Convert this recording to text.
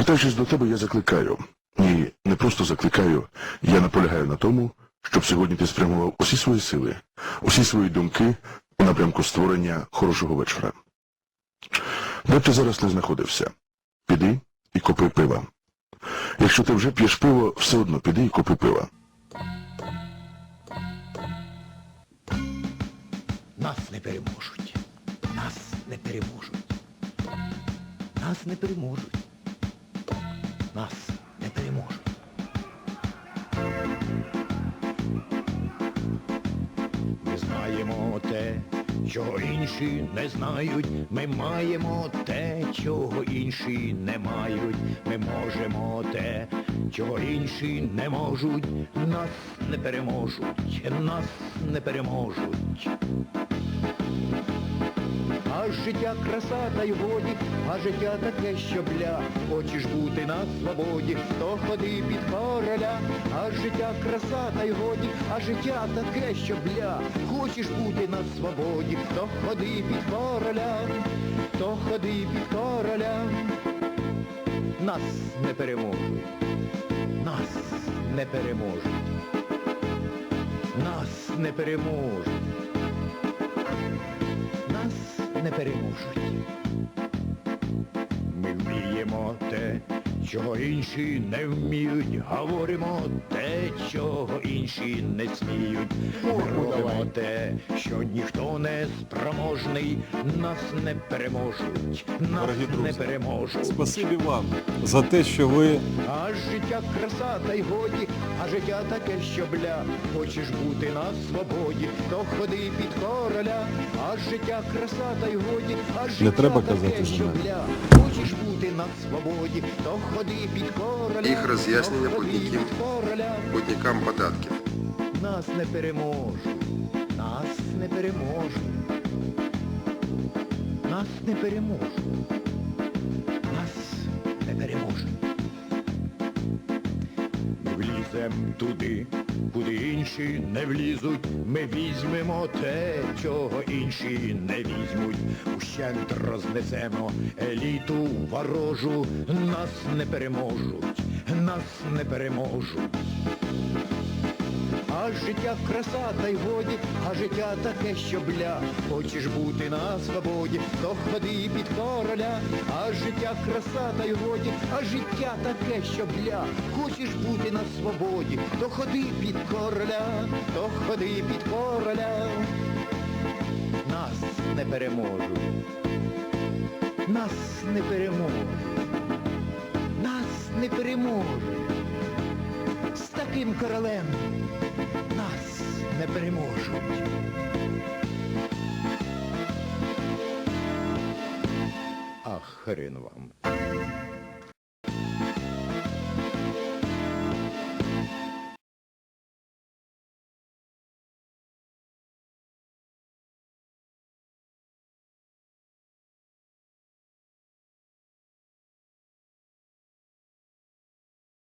Звертаючись до тебе, я закликаю. Ні, не просто закликаю, я наполягаю на тому, щоб сьогодні ти спрямував усі свої сили, усі свої думки у напрямку створення хорошого вечора. Де б ти зараз не знаходився? Піди і купи пива. Якщо ти вже п'єш пиво, все одно піди і купи пива. Нас не переможуть. Нас не переможуть. Нас не переможуть. Нас не переможуть. Ми знаємо те, чого інші не знають. Ми маємо те, чого інші не мають. Ми можемо те, чого інші не можуть. Нас не переможуть. Нас не переможуть. Життя краса та й годі, а життя таке, що бля, хочеш бути на свободі, то ходи під короля, а життя краса та й годі, а життя таке, що бля, хочеш бути на свободі, то ходи під короля, то ходи під короля. Нас не переможуть, нас не переможуть, нас не переможуть не переможуть. Ми вміємо те, чого інші не вміють, говоримо те, чого інші не сміють. Ми робимо те, що ніхто не спроможний, нас не переможуть, нас Дорогі не друзі, переможуть. Спасибі вам за те, що ви А краса та й годі, а життя таке, що бля, хочеш бути на свободі, то ходи під короля, а життя краса та й годі, а життя треба таке, казати що бля, хочеш бути на свободі, то ходи під короля, Їх роз'яснення короля. платникам податків. Нас не переможуть, нас не переможуть, нас не переможуть, нас не переможуть. Влізем туди, куди інші не влізуть. Ми візьмемо те, чого інші не візьмуть. Ущент рознесемо еліту ворожу. Нас не переможуть, нас не переможуть. А життя краса та й годі, а життя таке, що бля, хочеш бути на свободі, то ходи під короля, а життя краса та й годі, а життя таке, що бля, хочеш бути на свободі, то ходи під короля, то ходи під короля. Нас не переможуть. Нас не переможуть. Нас не переможуть. З таким королем переможуть. Ах, хрен вам.